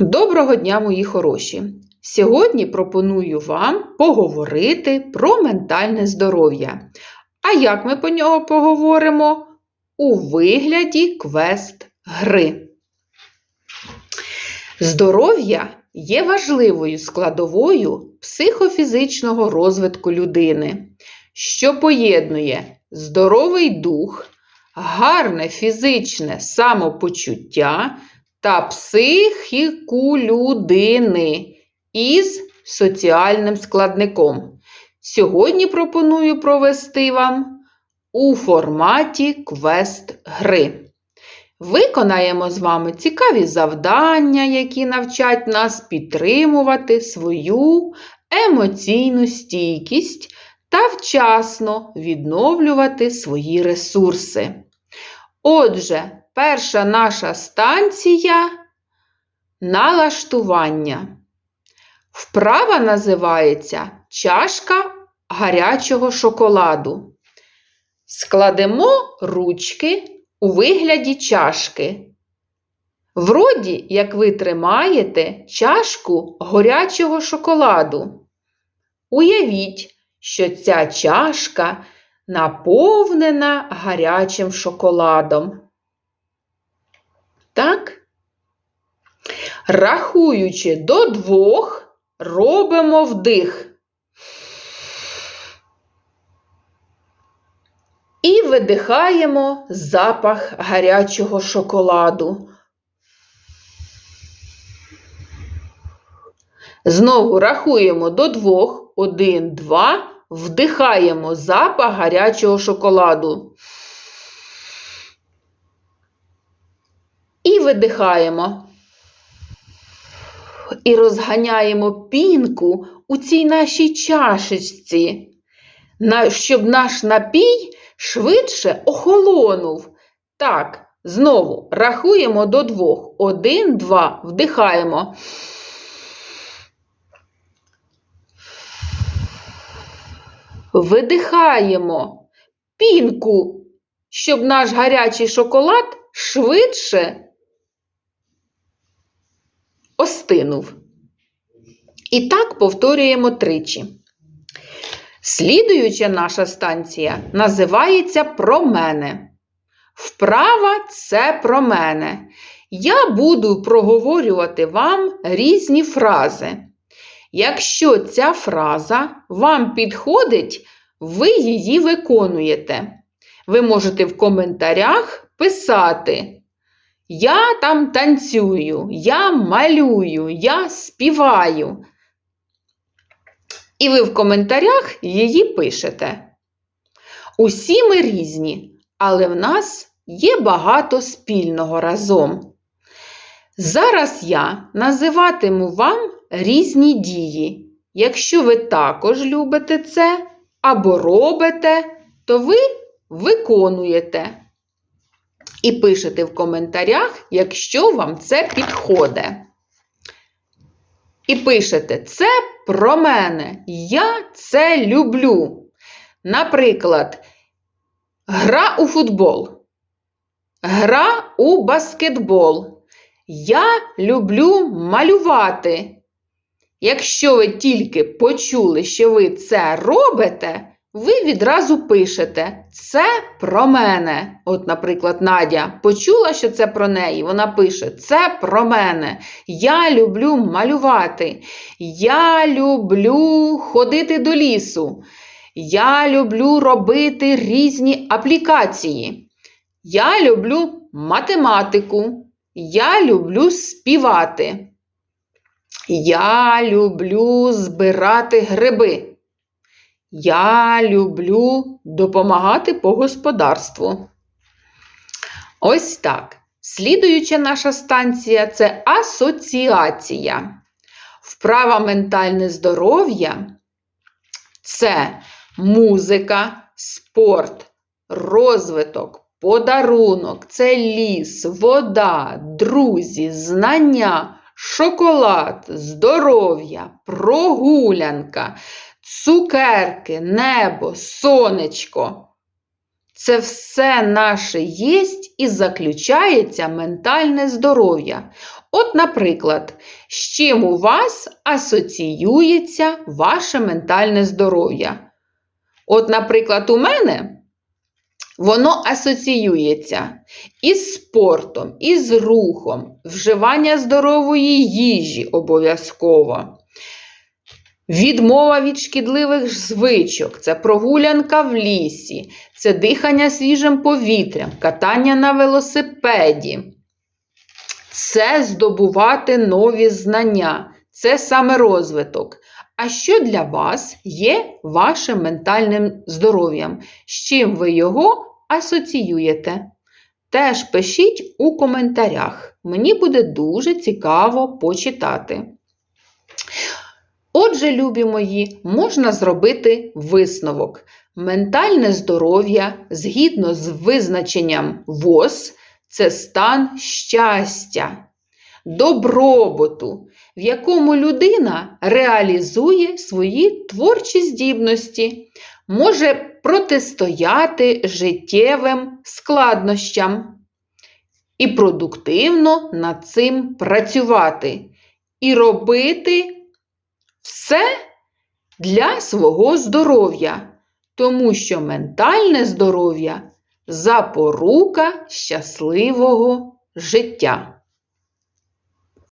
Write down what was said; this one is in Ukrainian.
Доброго дня, мої хороші! Сьогодні пропоную вам поговорити про ментальне здоров'я. А як ми по нього поговоримо? У вигляді квест-гри. Здоров'я є важливою складовою психофізичного розвитку людини, що поєднує здоровий дух, гарне фізичне самопочуття та психіку людини із соціальним складником. Сьогодні пропоную провести вам у форматі квест-гри. Виконаємо з вами цікаві завдання, які навчать нас підтримувати свою емоційну стійкість та вчасно відновлювати свої ресурси. Отже, перша наша станція налаштування. Вправа називається чашка гарячого шоколаду. Складемо ручки у вигляді чашки. Вроді, як ви тримаєте чашку горячого шоколаду. Уявіть, що ця чашка наповнена гарячим шоколадом. Так? Рахуючи до двох, робимо вдих. І видихаємо запах гарячого шоколаду. Знову рахуємо до двох, один, два, вдихаємо запах гарячого шоколаду. І видихаємо. І розганяємо пінку у цій нашій чашечці, щоб наш напій швидше охолонув. Так, знову рахуємо до двох. Один, два, вдихаємо. Видихаємо пінку, щоб наш гарячий шоколад швидше остинув. І так повторюємо тричі. Слідуюча наша станція називається про мене. Вправа це про мене. Я буду проговорювати вам різні фрази. Якщо ця фраза вам підходить, ви її виконуєте. Ви можете в коментарях писати. Я там танцюю, я малюю, я співаю. І ви в коментарях її пишете. Усі ми різні, але в нас є багато спільного разом. Зараз я називатиму вам різні дії. Якщо ви також любите це або робите, то ви виконуєте. І пишете в коментарях, якщо вам це підходить. І пишете це про мене. Я це люблю. Наприклад, гра у футбол, гра у баскетбол. Я люблю малювати. Якщо ви тільки почули, що ви це робите, ви відразу пишете Це про мене. От, наприклад, Надя почула, що це про неї. Вона пише Це про мене. Я люблю малювати. Я люблю ходити до лісу. Я люблю робити різні аплікації. Я люблю математику. Я люблю співати. Я люблю збирати гриби. Я люблю допомагати по господарству. Ось так. Слідуюча наша станція це асоціація. Вправа ментальне здоров'я це музика, спорт, розвиток, подарунок, це ліс, вода, друзі, знання, шоколад, здоров'я, прогулянка цукерки, небо, сонечко. Це все наше єсть і заключається ментальне здоров'я. От, наприклад, з чим у вас асоціюється ваше ментальне здоров'я? От, наприклад, у мене воно асоціюється із спортом, із рухом, вживання здорової їжі обов'язково. Відмова від шкідливих звичок, це прогулянка в лісі, це дихання свіжим повітрям, катання на велосипеді, це здобувати нові знання, це саме розвиток. А що для вас є вашим ментальним здоров'ям? З чим ви його асоціюєте? Теж пишіть у коментарях. Мені буде дуже цікаво почитати. Отже, любі мої, можна зробити висновок. Ментальне здоров'я згідно з визначенням ВОЗ це стан щастя, добробуту, в якому людина реалізує свої творчі здібності, може протистояти життєвим складнощам і продуктивно над цим працювати, і робити все для свого здоров'я, тому що ментальне здоров'я запорука щасливого життя.